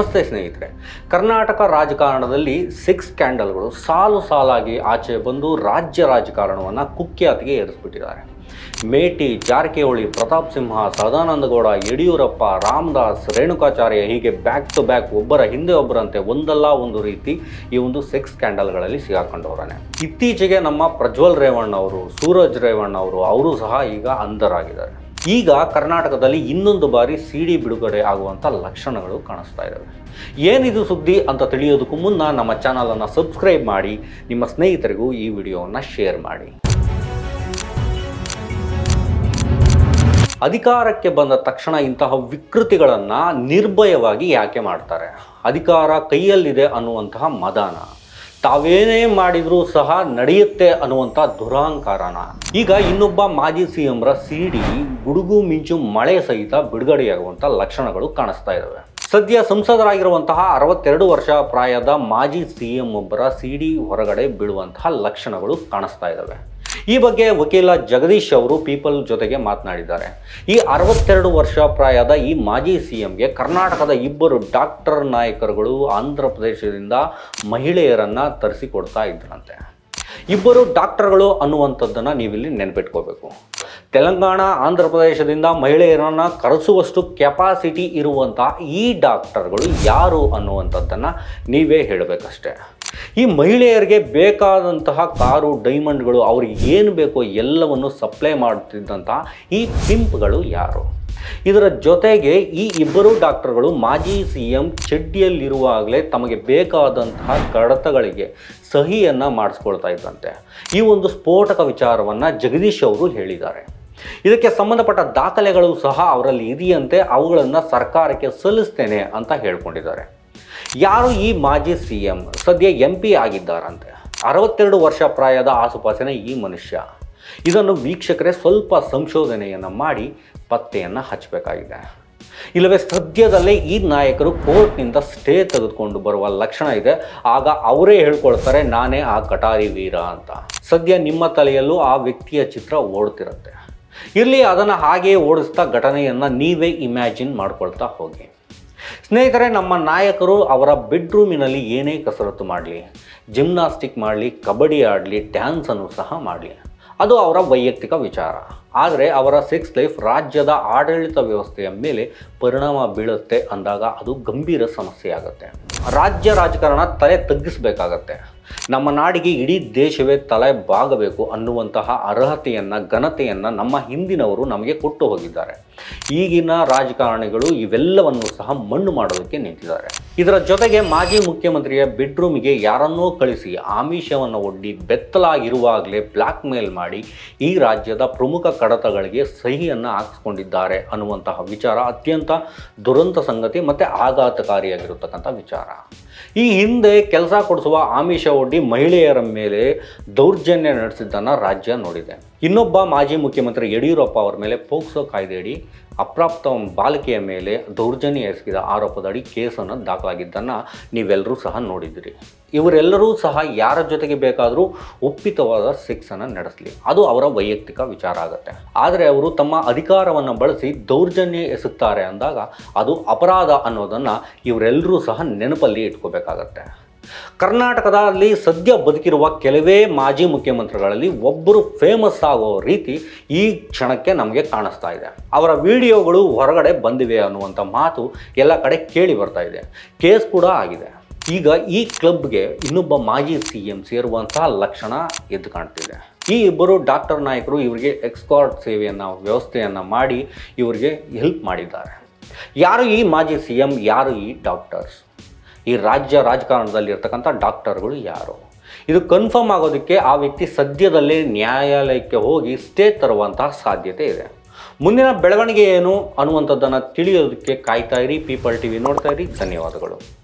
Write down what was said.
ನಮಸ್ತೆ ಸ್ನೇಹಿತರೆ, ಕರ್ನಾಟಕ ರಾಜಕಾರಣದಲ್ಲಿ ಸಿಕ್ಸ್ ಸ್ಕ್ಯಾಂಡಲ್ಗಳು ಸಾಲು ಸಾಲಾಗಿ ಆಚೆ ಬಂದು ರಾಜ್ಯ ರಾಜಕಾರಣವನ್ನು ಕುಖ್ಯಾತಿಗೆ ಏರಿಸ್ಬಿಟ್ಟಿದ್ದಾರೆ. ಮೇಟಿ, ಜಾರಕಿಹೊಳಿ, ಪ್ರತಾಪ್ ಸಿಂಹ ಸದಾನಂದಗೌಡ ಯಡಿಯೂರಪ್ಪ, ರಾಮದಾಸ್, ರೇಣುಕಾಚಾರ್ಯ ಹೀಗೆ ಬ್ಯಾಕ್ ಟು ಬ್ಯಾಕ್ ಒಬ್ಬರ ಹಿಂದೆ ಒಬ್ಬರಂತೆ ಒಂದಲ್ಲ ಒಂದು ರೀತಿ ಈ ಒಂದು ಸೆಕ್ಸ್ ಸ್ಕ್ಯಾಂಡಲ್ಗಳಲ್ಲಿ ಸಿಗಾಕೊಂಡವರೇ ಇತ್ತೀಚೆಗೆ ನಮ್ಮ ಪ್ರಜ್ವಲ್ ರೇವಣ್ಣ ಅವರು ಸೂರಜ್ ರೇವಣ್ಣ ಅವರು ಅವರು ಸಹ ಈಗ ಅಂಧರಾಗಿದ್ದಾರೆ. ಈಗ ಕರ್ನಾಟಕದಲ್ಲಿ ಇನ್ನೊಂದು ಬಾರಿ ಸಿ ಡಿ ಬಿಡುಗಡೆ ಆಗುವಂಥ ಲಕ್ಷಣಗಳು ಕಾಣಿಸ್ತಾ ಇದ್ದಾವೆ. ಏನಿದು ಸುದ್ದಿ ಅಂತ ತಿಳಿಯೋದಕ್ಕೂ ಮುನ್ನ ನಮ್ಮ ಚಾನಲನ್ನು ಸಬ್ಸ್ಕ್ರೈಬ್ ಮಾಡಿ, ನಿಮ್ಮ ಸ್ನೇಹಿತರಿಗೂ ಈ ವಿಡಿಯೋವನ್ನು ಶೇರ್ ಮಾಡಿ. ಅಧಿಕಾರಕ್ಕೆ ಬಂದ ತಕ್ಷಣ ಇಂತಹ ವಿಕೃತಿಗಳನ್ನು ನಿರ್ಭಯವಾಗಿ ಯಾಕೆ ಮಾಡ್ತಾರೆ? ಅಧಿಕಾರ ಕೈಯಲ್ಲಿದೆ ಅನ್ನುವಂತಹ ಮದಾನ. ತಾವೇನೇ ಮಾಡಿದರೂ ಸಹ ನಡೆಯುತ್ತೆ ಅನ್ನುವಂಥ ದುರಹಂಕಾರನ. ಈಗ ಇನ್ನೊಬ್ಬ ಮಾಜಿ ಸಿ ಎಂರ ಸಿ ಡಿ ಗುಡುಗು ಮಿಂಚು ಮಳೆ ಸಹಿತ ಬಿಡುಗಡೆಯಾಗುವಂಥ ಲಕ್ಷಣಗಳು ಕಾಣಿಸ್ತಾ ಇದ್ದಾವೆ ಸದ್ಯ ಸಂಸದರಾಗಿರುವಂತಹ ಅರವತ್ತೆರಡು ವರ್ಷ ಪ್ರಾಯದ ಮಾಜಿ ಸಿ ಎಂ ಒಬ್ಬರ ಸಿಡಿ ಹೊರಗಡೆ ಬೀಳುವಂತಹ ಲಕ್ಷಣಗಳು ಕಾಣಿಸ್ತಾ ಇದ್ದಾವೆ ಈ ಬಗ್ಗೆ ವಕೀಲ ಜಗದೀಶ್ ಅವರು ಪೀಪಲ್ ಜೊತೆಗೆ ಮಾತನಾಡಿದ್ದಾರೆ. ಈ ಅರವತ್ತೆರಡು ವರ್ಷ ಪ್ರಾಯದ ಈ ಮಾಜಿ ಸಿ ಎಂಗೆ ಕರ್ನಾಟಕದ ಇಬ್ಬರು ಡಾಕ್ಟರ್ ನಾಯಕರುಗಳು ಆಂಧ್ರ ಪ್ರದೇಶದಿಂದ ಮಹಿಳೆಯರನ್ನು ತರಿಸಿಕೊಡ್ತಾ ಇದ್ರಂತೆ. ಇಬ್ಬರು ಡಾಕ್ಟರ್ಗಳು ಅನ್ನುವಂಥದ್ದನ್ನು ನೀವಿಲ್ಲಿ ನೆನಪಿಟ್ಕೋಬೇಕು. ತೆಲಂಗಾಣ, ಆಂಧ್ರ ಪ್ರದೇಶದಿಂದ ಮಹಿಳೆಯರನ್ನು ಕರೆಸುವಷ್ಟು ಕೆಪಾಸಿಟಿ ಇರುವಂಥ ಈ ಡಾಕ್ಟರ್ಗಳು ಯಾರು ಅನ್ನುವಂಥದ್ದನ್ನು ನೀವೇ ಹೇಳಬೇಕಷ್ಟೇ. ಈ ಮಹಿಳೆಯರಿಗೆ ಬೇಕಾದಂತಹ ಕಾರು ಡೈಮಂಡ್ಗಳು ಅವ್ರಿಗೆ ಏನು ಬೇಕೋ ಎಲ್ಲವನ್ನು ಸಪ್ಲೈ ಮಾಡ್ತಿದ್ದಂತಹ ಈ ಪಿಂಪ್ಗಳು ಯಾರು? ಇದರ ಜೊತೆಗೆ ಈ ಇಬ್ಬರು ಡಾಕ್ಟರ್ಗಳು ಮಾಜಿ ಸಿ ಎಂ ಚಡ್ಡಿಯಲ್ಲಿರುವಾಗಲೇ ತಮಗೆ ಬೇಕಾದಂತಹ ಕಡತಗಳಿಗೆ ಸಹಿಯನ್ನು ಮಾಡಿಸ್ಕೊಳ್ತಾ ಇದ್ದಂತೆ. ಈ ಒಂದು ಸ್ಫೋಟಕ ವಿಚಾರವನ್ನು ಜಗದೀಶ್ ಅವರು ಹೇಳಿದ್ದಾರೆ. ಇದಕ್ಕೆ ಸಂಬಂಧಪಟ್ಟ ದಾಖಲೆಗಳು ಸಹ ಅವರಲ್ಲಿ ಇದೆಯಂತೆ, ಅವುಗಳನ್ನು ಸರ್ಕಾರಕ್ಕೆ ಸಲ್ಲಿಸ್ತೇನೆ ಅಂತ ಹೇಳ್ಕೊಂಡಿದ್ದಾರೆ. ಯಾರು ಈ ಮಾಜಿ ಸಿ ಎಂ ಸದ್ಯ ಎಂ ಪಿ ಆಗಿದ್ದಾರಂತೆ. ಅರವತ್ತೆರಡು ವರ್ಷ ಪ್ರಾಯದ ಆಸುಪಾಸಿನ ಈ ಮನುಷ್ಯ. ಇದನ್ನು ವೀಕ್ಷಕರೇ ಸ್ವಲ್ಪ ಸಂಶೋಧನೆಯನ್ನು ಮಾಡಿ ಪತ್ತೆಯನ್ನು ಹಚ್ಚಬೇಕಾಗಿದೆ ಇಲ್ಲವೇ ಸದ್ಯದಲ್ಲೇ ಈ ನಾಯಕರು ಕೋರ್ಟ್ನಿಂದ ಸ್ಟೇ ತೆಗೆದುಕೊಂಡು ಬರುವ ಲಕ್ಷಣ ಇದೆ. ಆಗ ಅವರೇ ಹೇಳ್ಕೊಳ್ತಾರೆ, ನಾನೇ ಆ ಕಟಾರಿ ವೀರ ಅಂತ. ಸದ್ಯ ನಿಮ್ಮ ತಲೆಯಲ್ಲೂ ಆ ವ್ಯಕ್ತಿಯ ಚಿತ್ರ ಓಡ್ತಿರುತ್ತೆ. ಇಲ್ಲಿ ಅದನ್ನು ಹಾಗೆಯೇ ಓಡಿಸ್ತಾ ಘಟನೆಯನ್ನು ನೀವೇ ಇಮ್ಯಾಜಿನ್ ಮಾಡ್ಕೊಳ್ತಾ ಹೋಗಿ. ಸ್ನೇಹಿತರೆ, ನಮ್ಮ ನಾಯಕರು ಅವರ ಬೆಡ್ರೂಮಿನಲ್ಲಿ ಏನೇ ಕಸರತ್ತು ಮಾಡಲಿ, ಜಿಮ್ನಾಸ್ಟಿಕ್ ಮಾಡಲಿ, ಕಬಡ್ಡಿ ಆಡಲಿ, ಡ್ಯಾನ್ಸನ್ನು ಸಹ ಮಾಡಲಿ. ಅದು ಅವರ ವೈಯಕ್ತಿಕ ವಿಚಾರ. ಆದರೆ ಅವರ ಸೆಕ್ಸ್ ಲೈಫ್ ರಾಜ್ಯದ ಆಡಳಿತ ವ್ಯವಸ್ಥೆಯ ಮೇಲೆ ಪರಿಣಾಮ ಬೀಳುತ್ತೆ ಅಂದಾಗ ಅದು ಗಂಭೀರ ಸಮಸ್ಯೆ ಆಗುತ್ತೆ ರಾಜ್ಯ ರಾಜಕಾರಣ ತಲೆ ತಗ್ಗಿಸಬೇಕಾಗತ್ತೆ. ನಮ್ಮ ನಾಡಿಗೆ ಇಡೀ ದೇಶವೇ ತಲೆ ಬಾಗಬೇಕು ಅನ್ನುವಂತಹ ಅರ್ಹತೆಯನ್ನು, ಘನತೆಯನ್ನು ನಮ್ಮ ಹಿಂದಿನವರು ನಮಗೆ ಕೊಟ್ಟು ಹೋಗಿದ್ದಾರೆ. ಈಗಿನ ರಾಜಕಾರಣಿಗಳು ಇವೆಲ್ಲವನ್ನು ಸಹ ಮಣ್ಣು ಮಾಡೋದಕ್ಕೆ ನಿಂತಿದ್ದಾರೆ. ಇದರ ಜೊತೆಗೆ ಮಾಜಿ ಮುಖ್ಯಮಂತ್ರಿಯ ಬೆಡ್ರೂಮಿಗೆ ಯಾರನ್ನೋ ಕಳಿಸಿ ಆಮಿಷವನ್ನು ಒಡ್ಡಿ ಬೆತ್ತಲಾಗಿರುವಾಗಲೇ ಬ್ಲ್ಯಾಕ್ ಮೇಲ್ ಮಾಡಿ ಈ ರಾಜ್ಯದ ಪ್ರಮುಖ ಕಡತಗಳಿಗೆ ಸಹಿಯನ್ನು ಹಾಕಿಸ್ಕೊಂಡಿದ್ದಾರೆ ಅನ್ನುವಂತಹ ವಿಚಾರ ಅತ್ಯಂತ ದುರಂತ ಸಂಗತಿ ಮತ್ತು ಆಘಾತಕಾರಿಯಾಗಿರತಕ್ಕಂಥ ವಿಚಾರ. ಈ ಹಿಂದೆ ಕೆಲಸ ಕೊಡಿಸುವ ಆಮಿಷ ಒಡ್ಡಿ ಮಹಿಳೆಯರ ಮೇಲೆ ದೌರ್ಜನ್ಯ ನಡೆಸಿದ್ದನ್ನು ರಾಜ್ಯ ನೋಡಿದೆ. ಇನ್ನೊಬ್ಬ ಮಾಜಿ ಮುಖ್ಯಮಂತ್ರಿ ಯಡಿಯೂರಪ್ಪ ಅವರ ಮೇಲೆ ಪೋಕ್ಸೋ ಕಾಯ್ದೆಯಡಿ ಅಪ್ರಾಪ್ತ ಬಾಲಕಿಯ ಮೇಲೆ ದೌರ್ಜನ್ಯ ಎಸಗಿದ ಆರೋಪದಡಿ ಕೇಸನ್ನು ದಾಖಲಾಗಿದ್ದನ್ನು ನೀವೆಲ್ಲರೂ ಸಹ ನೋಡಿದ್ದೀರಿ. ಇವರೆಲ್ಲರೂ ಸಹ ಯಾರ ಜೊತೆಗೆ ಬೇಕಾದರೂ ಒಪ್ಪಿತವಾದ ಸೆಕ್ಸನ್ನು ನಡೆಸಲಿ. ಅದು ಅವರ ವೈಯಕ್ತಿಕ ವಿಚಾರ ಆಗುತ್ತೆ. ಆದರೆ ಅವರು ತಮ್ಮ ಅಧಿಕಾರವನ್ನು ಬಳಸಿ ದೌರ್ಜನ್ಯ ಎಸಗ್ತಾರೆ ಅಂದಾಗ ಅದು ಅಪರಾಧ ಅನ್ನೋದನ್ನು ಇವರೆಲ್ಲರೂ ಸಹ ನೆನಪಲ್ಲಿ ಇಟ್ಕೋಬೇಕಾಗತ್ತೆ. ಕರ್ನಾಟಕದಲ್ಲಿ ಸದ್ಯ ಬದುಕಿರುವ ಕೆಲವೇ ಮಾಜಿ ಮುಖ್ಯಮಂತ್ರಿಗಳಲ್ಲಿ ಒಬ್ಬರು ಫೇಮಸ್ ಆಗೋ ರೀತಿ ಈ ಕ್ಷಣಕ್ಕೆ ನಮಗೆ ಕಾಣಿಸ್ತಾ ಇದೆ. ಅವರ ವಿಡಿಯೋಗಳು ಹೊರಗಡೆ ಬಂದಿವೆ ಅನ್ನುವಂಥ ಮಾತು ಎಲ್ಲ ಕಡೆ ಕೇಳಿ ಬರ್ತಾ ಇದೆ. ಕೇಸ್ ಕೂಡ ಆಗಿದೆ. ಈಗ ಈ ಕ್ಲಬ್ಗೆ ಇನ್ನೊಬ್ಬ ಮಾಜಿ ಸಿ ಎಂ ಸೇರುವಂತಹ ಲಕ್ಷಣ ಎದ್ದು ಕಾಣ್ತಿದೆ. ಈ ಇಬ್ಬರು ಡಾಕ್ಟರ್ ನಾಯಕರು ಇವರಿಗೆ ಎಕ್ಸ್ಕಾರ್ಟ್ ಸೇವೆಯನ್ನು, ವ್ಯವಸ್ಥೆಯನ್ನು ಮಾಡಿ ಇವರಿಗೆ ಹೆಲ್ಪ್ ಮಾಡಿದ್ದಾರೆ. ಯಾರು ಈ ಮಾಜಿ ಸಿ ಎಂ, ಯಾರು ಈ ಡಾಕ್ಟರ್ಸ್ ಈ ರಾಜ್ಯ ರಾಜಕಾರಣದಲ್ಲಿ ಇರ್ತಕ್ಕಂಥ ಡಾಕ್ಟರ್ಗಳು ಯಾರು? ಇದು ಕನ್ಫರ್ಮ್ ಆಗೋದಕ್ಕೆ ಆ ವ್ಯಕ್ತಿ ಸದ್ಯದಲ್ಲೇ ನ್ಯಾಯಾಲಯಕ್ಕೆ ಹೋಗಿ ಸ್ಟೇ ತರುವಂತಹ ಸಾಧ್ಯತೆ ಇದೆ. ಮುಂದಿನ ಬೆಳವಣಿಗೆ ಏನು ಅನ್ನುವಂಥದ್ದನ್ನು ತಿಳಿಯೋದಕ್ಕೆ ಕಾಯ್ತಾ ಇರಿ ಪೀಪಲ್ ಟಿ ವಿ ನೋಡ್ತಾ ಇರಿ. ಧನ್ಯವಾದಗಳು.